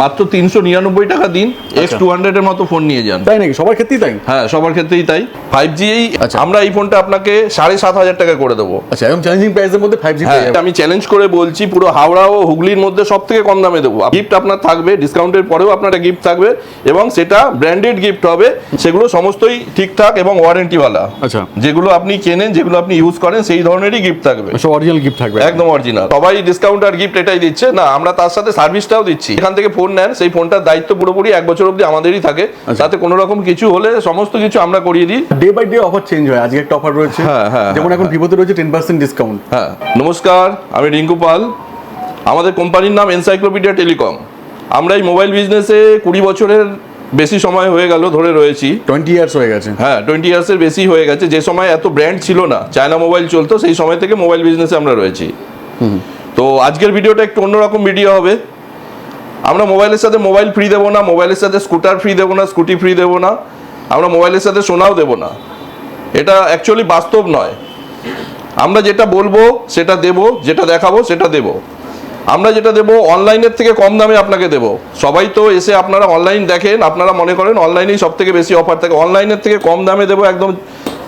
মাত্র তিনশো নিরানব্বই টাকা দিন এক্স টু হান্ড্রেডের মতো ফোন নিয়ে যান। তাই নাকি? সবার ক্ষেত্রেই তাই? হ্যাঁ সবার ক্ষেত্রেই তাই। ফাইভ জি আচ্ছা। আমরা এই ফোনটা আপনাকে সাড়ে সাত হাজার টাকা করে দেবো। আচ্ছা এবং চ্যালেঞ্জিং প্রাইসের মধ্যে ফাইভ জি হ্যাঁ আমি চ্যালেঞ্জ করে বলছি পুরো হাওড়া ও হুগলির মধ্যে সব থেকে কম দামে দেবো। গিফট আপনার থাকবে ডিসকাউন্টের পরেও আপনার একটা গিফট থাকবে এবং সেটা ব্র্যান্ডেড গিফট হবে। সেগুলো সমস্তই ঠিকঠাক এবং ওয়ারেন্টিওয়ালা আচ্ছা। যেগুলো আপনি কেনেন যেগুলো আপনি ইউজ করেন সেই ধরনেরই গিফট থাকবে। অরিজিনাল গিফট থাকবে। একদম অরিজিনাল সবাই ডিসকাউন্ট আর গিফট এটাই দিচ্ছে। না আমরা তার সাথে সার্ভিসটাও দিচ্ছি। এখান থেকে ফোন নেন সেই ফোনটার দায়িত্ব পুরোপুরি এক বছর অবধি আমাদেরই থাকে। আচ্ছা। তাতে কোনো রকম কিছু হলে সমস্ত কিছু আমরা করিয়ে দিই। Day by day offer change হয়। আজকে একটা অফার রয়েছে। হ্যাঁ, হ্যাঁ, যেমন এখন ভিভোতে রয়েছে টেন পার্সেন্ট ডিসকাউন্ট হ্যাঁ। নমস্কার আমি রিঙ্কু পাল। আমাদের কোম্পানির নাম এনসাইক্লোপিডিয়া টেলিকম আমরা এই মোবাইল বিজনেসে কুড়ি বছরের বেশি সময় হয়ে গেল ধরে রয়েছি। টোয়েন্টি ইয়ার্স হয়ে গেছে। হ্যাঁ টোয়েন্টি ইয়ার্সের বেশি হয়ে গেছে। যে সময় এত ব্র্যান্ড ছিল না চায়না মোবাইল চলতো সেই সময় থেকে মোবাইল বিজনেসে আমরা রয়েছি। তো আজকের ভিডিওটা একটু অন্যরকম ভিডিও হবে। আমরা মোবাইলের সাথে মোবাইল ফ্রি দেবো না, মোবাইলের সাথে স্কুটার ফ্রি দেবো না স্কুটি ফ্রি দেবো না, আমরা মোবাইলের সাথে সোনাও দেবো না। এটা অ্যাকচুয়ালি বাস্তব নয়। আমরা যেটা বলব, সেটা দেব, যেটা দেখাবো, সেটা দেব। আমরা যেটা দেবো, অনলাইনের থেকে কম দামে আপনাকে দেবো। সবাই তো এসে আপনারা অনলাইন দেখেন, আপনারা মনে করেন অনলাইনেই সব থেকে বেশি অফার থাকে। অনলাইনের থেকে কম দামে দেবো, একদম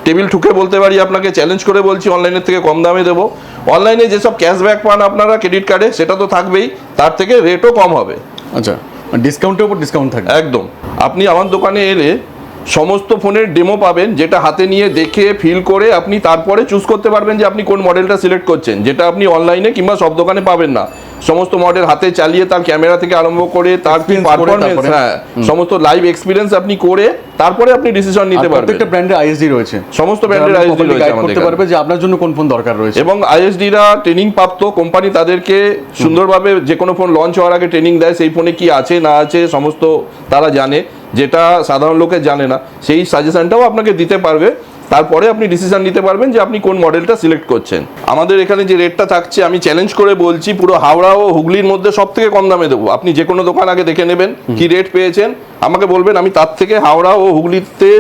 টেবিল ঠুকে বলতে পারি আপনাকে চ্যালেঞ্জ করে বলছি অনলাইনের থেকে কম দামে দেবো। অনলাইনে যেসব ক্যাশব্যাক পান আপনারা ক্রেডিট কার্ডে সেটা তো থাকবেই তার থেকে রেটও কম হবে। আচ্ছা ডিসকাউন্টের উপর ডিসকাউন্ট থাকে একদম। আপনি আমার দোকানে এলে সমস্ত ফোনের ডেমো পাবেন যেটা হাতে নিয়ে দেখে ফিল করে আপনি তারপরে চুজ করতে পারবেন যে আপনি কোন মডেলটা সিলেক্ট করছেন। যেটা আপনি অনলাইনে কিংবা সব দোকানে পাবেন না। সমস্ত মডেল হাতে চালিয়ে তার ক্যামেরা থেকে আরম্ভ করে তার পারফরমেন্স হ্যাঁ সমস্ত লাইভ এক্সপিরিয়েন্স আপনি করে তারপরে আপনি ডিসিশন নিতে পারবেন। প্রত্যেকটা ব্র্যান্ডের আইএসডি রয়েছে। সমস্ত ব্র্যান্ডের আইএসডি রয়েছে আমাদের করতে পারবে যে আপনার জন্য কোন ফোন দরকার রয়েছে। এবং আইএসডিরা ট্রেনিং প্রাপ্ত কোম্পানি তাদেরকে সুন্দরভাবে যে কোনো ফোন লঞ্চ হওয়ার আগে ট্রেনিং দেয় সেই ফোনে কি আছে না আছে সমস্ত তারা জানে। যেটা সাধারণ লোকে জানে না সেই সাজেশনটাও আপনাকে দিতে পারবে। তারপরে আপনি ডিসিশন নিতে পারবেন যে আপনি কোন মডেলটা সিলেক্ট করছেন। আমাদের এখানে যে রেটটা থাকছে আমি চ্যালেঞ্জ করে বলছি পুরো হাওড়া ও হুগলির মধ্যে সব থেকে কম দামে দেবো। আপনি যে কোনো দোকান আগে দেখে নেবেন কি রেট পেয়েছেন। আমাকে বলবেন আমি তার থেকে হাওড়া ও হুগলিতে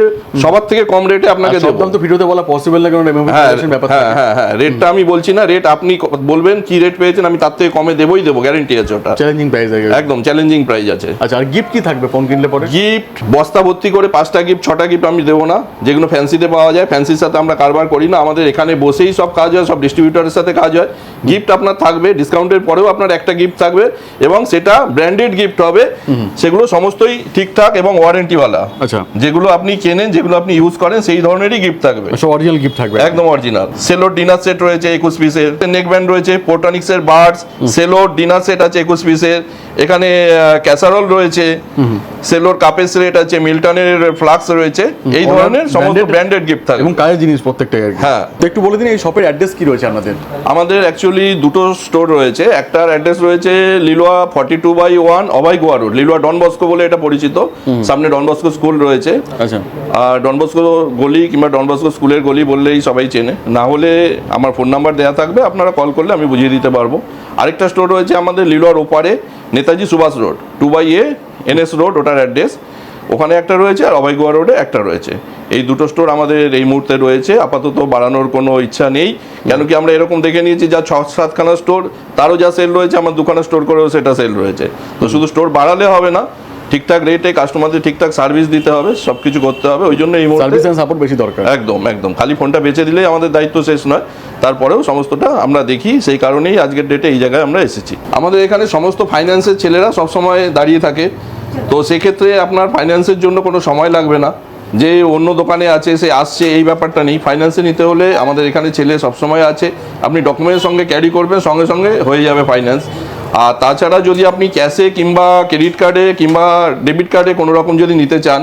সবার থেকে কম রেটে আপনাকে দেবো। তো ভিডিওতে বলা পসিবল না কারণ হ্যাঁ ব্যাপার হ্যাঁ হ্যাঁ হ্যাঁ রেটটা আমি বলছি না রেট আপনি বলবেন কি রেট পেয়েছেন আমি তার থেকে কমে দেবই দেবো গ্যারেন্টি আছে ওটা। চ্যালেঞ্জিং প্রাইস আছে। একদম চ্যালেঞ্জিং প্রাইস আছে। আচ্ছা আর গিফট কি থাকবে ফোন কিনলে পরে? গিফট বস্তা ভর্তি করে পাঁচটা গিফট ছটা গিফট আমি দেবো না। যেগুলো ফ্যান্সিতে পাওয়া যায় ফ্যান্সির সাথে আমরা কারবার করি না। আমাদের এখানে বসেই সব কাজ হয় সব ডিস্ট্রিবিউটরের সাথে কাজ হয়। গিফট আপনার থাকবে ডিসকাউন্টের পরেও আপনার একটা গিফট থাকবে এবং সেটা ব্র্যান্ডেড গিফট হবে। সেগুলো সমস্তই ঠিকঠাক এবং ওয়ারেন্টিওয়ালা আচ্ছা। যেগুলো আপনি কেনেন যেগুলো আপনি ইউজ করেন সেই ধরনেরই গিফট থাকবে। অরিজিনাল গিফট থাকবে। একদম অরিজিনাল সেলোর ডিনার সেট রয়েছে একুশ পিসের নেক ব্যান্ড রয়েছে পোর্টনিক্স এর বার্ডস সেলোর ডিনার সেট আছে একুশ পিসের এখানে ক্যাসারল রয়েছে। সেলোর কাপের সেট আছে মিল্টনের ফ্লাক্স রয়েছে। এই ধরনের সমস্ত ব্র্যান্ডেড গিফট এবং কাজের জিনিস প্রত্যেকটাই হ্যাঁ। তো একটু বলে দিন এই শপের অ্যাড্রেস কি রয়েছে আপনাদের আমাদের অ্যাকচুয়ালি দুটো স্টোর রয়েছে। একটার অ্যাড্রেস রয়েছে Liluah forty two by one অবাই Goa road Liluah Don Bosco বলে এটা পরিচিত। সামনে ডন বস্কো স্কুল রয়েছে। আচ্ছা। আর ডনবস্কো গলি কিংবা ডনবস্কো স্কুলের গলি বললেই সবাই চেনে। না হলে আমার ফোন নাম্বার দেওয়া থাকবে আপনারা কল করলে আমি বুঝিয়ে দিতে পারব। আরেকটা স্টোর রয়েছে আমাদের লিলোয়ার ওপারে Netaji Subhas road two by A N S road ওটার অ্যাড্রেস ওখানে একটা রয়েছে আর অবাই গোয়া রোডে একটা রয়েছে। এই দুটো স্টোর আমাদের এই মুহূর্তে রয়েছে। আপাতত বাড়ানোর কোনো ইচ্ছা নেই। কেন কি আমরা এরকম দেখে নিয়েছি যা ছ সাতখানা স্টোর তারও যা সেল রয়েছে আমার দুখানা স্টোর করেও সেটা সেল রয়েছে। তো শুধু স্টোর বাড়ালে হবে না ঠিকঠাক রেটে কাস্টমারদের ঠিকঠাক সার্ভিস দিতে হবে সব কিছু করতে হবে। ওই জন্য এই মুহূর্তে সার্ভিস এন্ড সাপোর্ট বেশি দরকার। একদম একদম। খালি ফোনটা বেচে দিলেই আমাদের দায়িত্ব শেষ নয়। তারপরেও সমস্তটা আমরা দেখি। সেই কারণেই আজকের ডেটে এই জায়গায় আমরা এসেছি। আমাদের এখানে সমস্ত ফাইন্যান্সের ছেলেরা সবসময় দাঁড়িয়ে থাকে। তো সেক্ষেত্রে আপনার ফাইন্যান্সের জন্য কোনো সময় লাগবে না। যে অন্য দোকানে আছে, সে আসছে, এই ব্যাপারটা নেই। ফাইন্যান্সে নিতে হলে আমাদের এখানে ছেলে সবসময় আছে। আপনি ডকুমেন্টের সঙ্গে ক্যারি করবেন, সঙ্গে সঙ্গে হয়ে যাবে ফাইন্যান্স আর তাছাড়া যদি আপনি ক্যাশে কিংবা ক্রেডিট কার্ডে কিংবা ডেবিট কার্ডে কোনো রকম যদি নিতে চান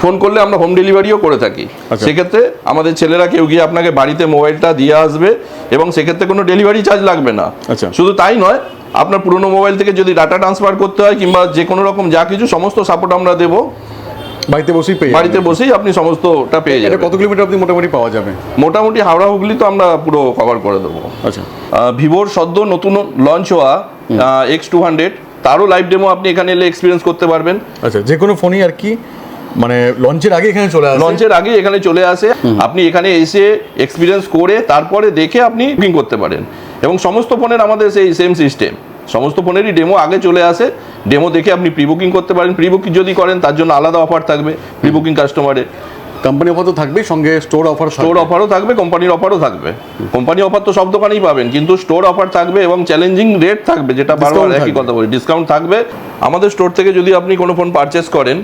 ফোন করলে আমরা হোম ডেলিভারিও করে থাকি। আচ্ছা। সেক্ষেত্রে আমাদের ছেলেরা কেউ গিয়ে আপনাকে বাড়িতে মোবাইলটা দিয়ে আসবে এবং সেক্ষেত্রে কোনো ডেলিভারি চার্জ লাগবে না। আচ্ছা। শুধু তাই নয় আপনার পুরনো মোবাইল থেকে যদি ডাটা ট্রান্সফার করতে হয় কিংবা যে কোনো রকম যা কিছু সমস্ত সাপোর্ট আমরা দেবো। বাড়িতে বসেই পেয়ে বাড়িতে বসেই আপনি সমস্তটা পেয়ে যাবেন। কত কিলোমিটার অবধি মোটামুটি পাওয়া যাবে? মোটামুটি হাওড়া হুগলি তো আমরা পুরো কভার করে দেবো। আচ্ছা। ভিভোর সদ্য নতুন লঞ্চ হওয়া এক্স টু হান্ড্রেড তারও লাইভ ডেমো আপনি এখানে এলে এক্সপিরিয়েন্স করতে পারবেন। আচ্ছা যে কোনো ফোনই আর কি মানে লঞ্চের আগে এখানে চলে আসে। লঞ্চের আগে এখানে চলে আসে। আপনি এখানে এসে এক্সপিরিয়েন্স করে তারপরে দেখে আপনি বুকিং করতে পারেন। এবং সমস্ত ফোনের আমাদের সেই সেম সিস্টেম সমস্ত ফোনেরই ডেমো আগে চলে আসে। ডেমো দেখে আপনি প্রি বুকিং করতে পারেন। প্রি বুকিং যদি করেন তার জন্য আলাদা অফার থাকবে প্রি বুকিং কাস্টমারের কোম্পানি অফার তো থাকবেই সঙ্গে স্টোর অফার স্টোর অফারও থাকবে কোম্পানির অফারও থাকবে। কোম্পানি অফার তো সব দোকানেই পাবেন কিন্তু স্টোর অফার থাকবে এবং চ্যালেঞ্জিং রেট থাকবে যেটা বারবার একই কথা বলি ডিসকাউন্ট থাকবে। আমাদের স্টোর থেকে যদি আপনি কোনো ফোন পারচেস করেন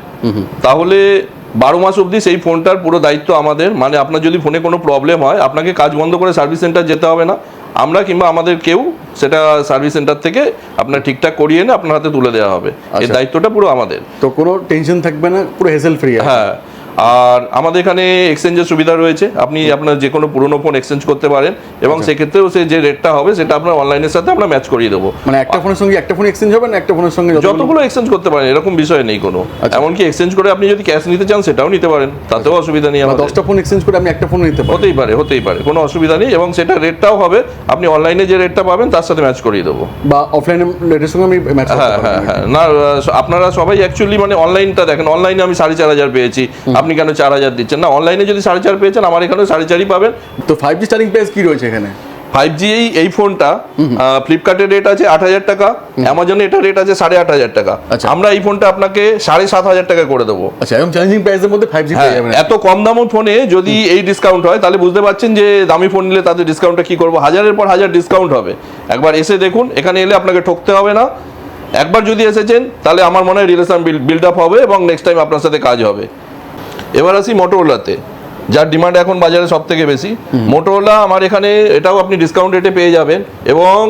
তাহলে বারো মাস অবধি সেই ফোনটার পুরো দায়িত্ব আমাদের মানে আপনার যদি ফোনে কোনো প্রবলেম হয় আপনাকে কাজ বন্ধ করে সার্ভিস সেন্টার যেতে হবে না। আমরা কিংবা আমাদের কেউ সেটা সার্ভিস সেন্টার থেকে আপনার ঠিকঠাক করিয়ে এনে আপনার হাতে তুলে দেওয়া হবে। এই আচ্ছা। দায়িত্বটা পুরো আমাদের। তো কোনো টেনশন থাকবে না পুরো হেসেল ফ্রি হ্যাঁ। আর আমাদের এখানে এক্সচেঞ্জের সুবিধা রয়েছে। আপনি আপনার যে কোনো পুরনো ফোন এক্সচেঞ্জ করতে পারেন এবং আচ্ছা। সেক্ষেত্রেও সে যে রেটটা হবে সেটা আপনার অনলাইনের সাথে আমরা ম্যাচ করিয়ে দেবো। মানে একটা ফোনের সঙ্গে একটা ফোন এক্সচেঞ্জ হবে না একটা ফোনের সঙ্গে যতগুলো- এক্সচেঞ্জ করতে পারেন এরকম বিষয় নেই কোনো। আচ্ছা। এমনকি এক্সচেঞ্জ করে আপনি যদি ক্যাশ নিতে চান সেটাও নিতে পারেন। তাতেও অসুবিধা নেই মানে আমাদের। দশটা ফোন এক্সচেঞ্জ করে আমি একটা ফোন নিতে হতেই পারে হতেই পারে কোনো অসুবিধা নেই এবং সেটা রেটটাও হবে। আপনি অনলাইনে যে রেটটা পাবেন তার সাথে ম্যাচ করিয়ে দেবো। বা অফলাইনে রেটের সঙ্গে আমি ম্যাচ হ্যাঁ হ্যাঁ হ্যাঁ। না আপনারা সবাই অ্যাকচুয়ালি মানে অনলাইনটা দেখেন। অনলাইনে আমি সাড়ে চার হাজার পেয়েছি। আপনি কেন চার হাজার দিচ্ছেন? না অনলাইনে যদি সাড়ে চার পেয়েছেন আমার এখানেও সাড়ে চারই পাবেন। তো ফাইভ জি স্টার্টিং প্রাইস কী রয়েছে এখানে? ফাইভ জি এই এই ফোনটা ফ্লিপকার্টের রেট আছে আট হাজার টাকা অ্যামাজনে এটা রেট আছে সাড়ে আট হাজার টাকা। আচ্ছা। আমরা এই ফোনটা আপনাকে সাড়ে সাত হাজার টাকা করে দেবো। আচ্ছা একদম চ্যালেঞ্জিং প্রাইসের মধ্যে ফাইভ জি হ্যাঁ যাবেন এত কম দামের ফোনে যদি এই ডিসকাউন্ট হয় তাহলে বুঝতে পারছেন যে দামি ফোন নিলে তাদের ডিসকাউন্টটা কি করব? হাজারের পর হাজার ডিসকাউন্ট হবে। একবার এসে দেখুন এখানে এলে আপনাকে ঠকতে হবে না। একবার যদি এসেছেন তাহলে আমার মনে হয় রিলেশন বিল্ড আপ হবে এবং নেক্সট টাইম আপনার সাথে কাজ হবে। এবার আসি মোটোরোলাতে যার ডিমান্ড এখন বাজারে সব থেকে বেশি মোটোরোলা আমার এখানে এটাও আপনি ডিসকাউন্ট রেটে পেয়ে যাবেন এবং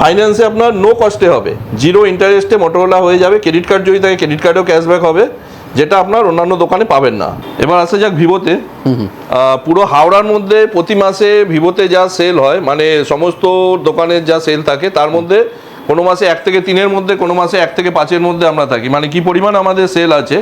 ফাইন্যান্সে আপনার নো কস্টে হবে। জিরো ইন্টারেস্টে মোটোরোলা হয়ে যাবে। ক্রেডিট কার্ড যদি থাকে ক্রেডিট কার্ডেও ক্যাশব্যাক হবে যেটা আপনার অন্যান্য দোকানে পাবেন না। এবার আসা যাক ভিভোতে পুরো হাওড়ার মধ্যে প্রতি মাসে ভিভোতে যা সেল হয় মানে সমস্ত দোকানের যা সেল থাকে তার মধ্যে কোনো মাসে এক থেকে তিনের মধ্যে কোনো মাসে এক থেকে পাঁচের মধ্যে আমরা থাকি। মানে কি পরিমাণ আমাদের সেল আছে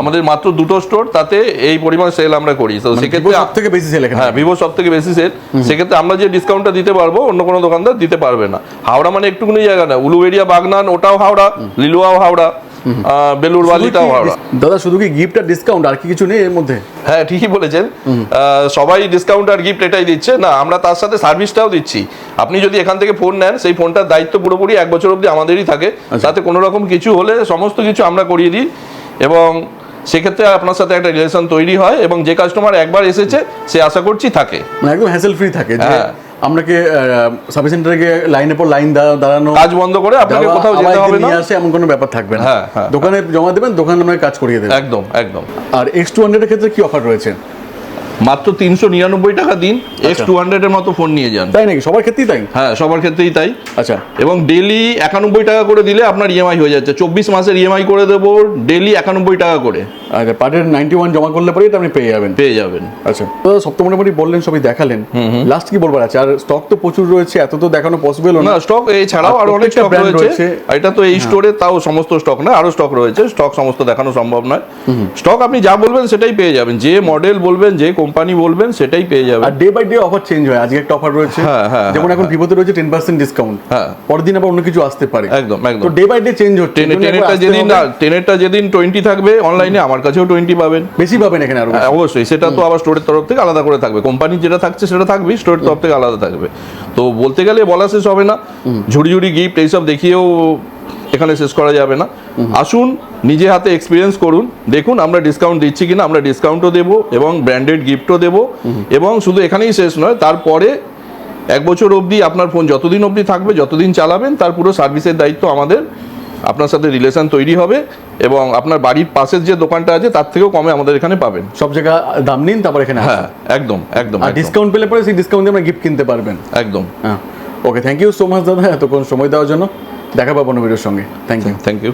আমাদের মাত্র দুটো স্টোর তাতে এই পরিমাণ সেল আমরা করি। তো সেক্ষেত্রে সব থেকে বেশি সেল হ্যাঁ ভিভো সব থেকে বেশি সেল সেক্ষেত্রে আমরা যে ডিসকাউন্টটা দিতে পারব অন্য কোনো দোকানদার দিতে পারবে না। হাওড়া মানে একটুকুনি জায়গা না। উলুবেড়িয়া বাগনান ওটাও হাওড়া লিলুয়াও হাওড়া বেলুর বালিটাও হাওড়া। দাদা শুধু কি গিফট আর ডিসকাউন্ট আর কি কিছু নেই এর মধ্যে? হ্যাঁ ঠিকই বলেছেন। সবাই ডিসকাউন্ট আর গিফট এটাই দিচ্ছে। না আমরা তার সাথে সার্ভিসটাও দিচ্ছি। আপনি যদি এখান থেকে ফোন নেন সেই ফোনটার দায়িত্ব পুরোপুরি এক বছর অবধি আমাদেরই থাকে। আচ্ছা। তাতে কোনো রকম কিছু হলে সমস্ত কিছু আমরা করিয়ে দিই। এবং সেক্ষেত্রে আপনার সাথে একটা রিলেশন তৈরি হয় এবং যে কাস্টমার একবার এসেছে সে আশা করছি থাকে। মানে একদম হ্যাসেল ফ্রি থাকে হ্যাঁ। আপনাকে সার্ভিস সেন্টারে গিয়ে লাইনের পর লাইন দাঁড়ানো কাজ বন্ধ করে আপনাকে কোথাও যেতে হবে না। নিয়ে আসে এমন কোনো ব্যাপার থাকবে না। হ্যাঁ, হ্যাঁ, দোকানে জমা দেবেন দোকান আপনাকে কাজ করিয়ে দেবে একদম একদম। আর এক্স টু হান্ড্রেডের ক্ষেত্রে কি অফার রয়েছে? মাত্র তিনশো নিরানব্বই টাকা দিন এক্স টু হান্ড্রেডের মতো ফোন নিয়ে যান। তাই নাকি? সবার ক্ষেত্রেই তাই? হ্যাঁ সবার ক্ষেত্রেই তাই। আচ্ছা। এবং ডেলি একানব্বই টাকা করে দিলে আপনার ইএমআই হয়ে যাচ্ছে। চব্বিশ মাসের ইএমআই করে দেবো ডেলি একানব্বই টাকা করে। আচ্ছা পার্টের নাইনটি ওয়ান জমা করলে পরেই এটা আপনি পেয়ে যাবেন। পেয়ে যাবেন। আচ্ছা তো সব তো মোটামুটি বললেন সবই দেখালেন। লাস্ট কি বলবার আছে? আর স্টক তো প্রচুর রয়েছে এত তো দেখানো পসিবল না। স্টক এছাড়াও আরও অনেক স্টক রয়েছে। রয়েছে। এটা তো এই স্টোরে তাও সমস্ত স্টক না আরও স্টক রয়েছে। স্টক সমস্ত দেখানো সম্ভব নয়। স্টক আপনি যা বলবেন সেটাই পেয়ে যাবেন। যে মডেল বলবেন যে কোম্পানি বলবেন সেটাই পেয়ে যাবে আর day by day offer change হয়। আজকে একটা অফার রয়েছে। হ্যাঁ, হ্যাঁ, যেমন এখন ভিভোতে রয়েছে টেন পার্সেন্ট ডিসকাউন্ট হ্যাঁ। পরের দিন আবার অন্য কিছু আসতে পারে। একদম একদম। তো ডে বাই ডে চেঞ্জ হচ্ছে। টেনেরটা যেদিন। না টেনেরটা যেদিন টোয়েন্টি থাকবে অনলাইনে আমার কাছেও টোয়েন্টি পাবেন। বেশি পাবেন এখানে আরও হ্যাঁ, অবশ্যই। সেটা তো আবার স্টোরের তরফ থেকে আলাদা করে থাকবে। কোম্পানির যেটা থাকছে সেটা থাকবেই স্টোরের তরফ থেকে আলাদা থাকবে। তো বলতে গেলে বলা শেষ হবে না। ঝুড়ি ঝুড়ি গিফট এইসব দেখিয়েও এখানে শেষ করা যাবে না। আসুন নিজে হাতে এক্সপিরিয়েন্স করুন। দেখুন আমরা ডিসকাউন্ট দিচ্ছি কিনা আমরা ডিসকাউন্টও দেবো এবং ব্র্যান্ডেড গিফটও দেবো। এবং শুধু এখানেই শেষ নয় তারপরে এক বছর অবধি আপনার ফোন যতদিন অবধি থাকবে যতদিন চালাবেন তার পুরো সার্ভিসের দায়িত্ব আমাদের। আপনার সাথে রিলেশন তৈরি হবে এবং আপনার বাড়ির পাশের যে দোকানটা আছে তার থেকেও কমে আমাদের এখানে পাবেন। সব জায়গা দাম নিন তারপর এখানে হ্যাঁ একদম একদম আর ডিসকাউন্ট পেলে পরে সেই ডিসকাউন্ট দিয়ে আমরা গিফট কিনতে পারবেন। একদম। হ্যাঁ। Okay thank you so much দাদা এতক্ষণ সময় দেওয়ার জন্য। দেখা পাবো নবীর সঙ্গে। Thank you thank you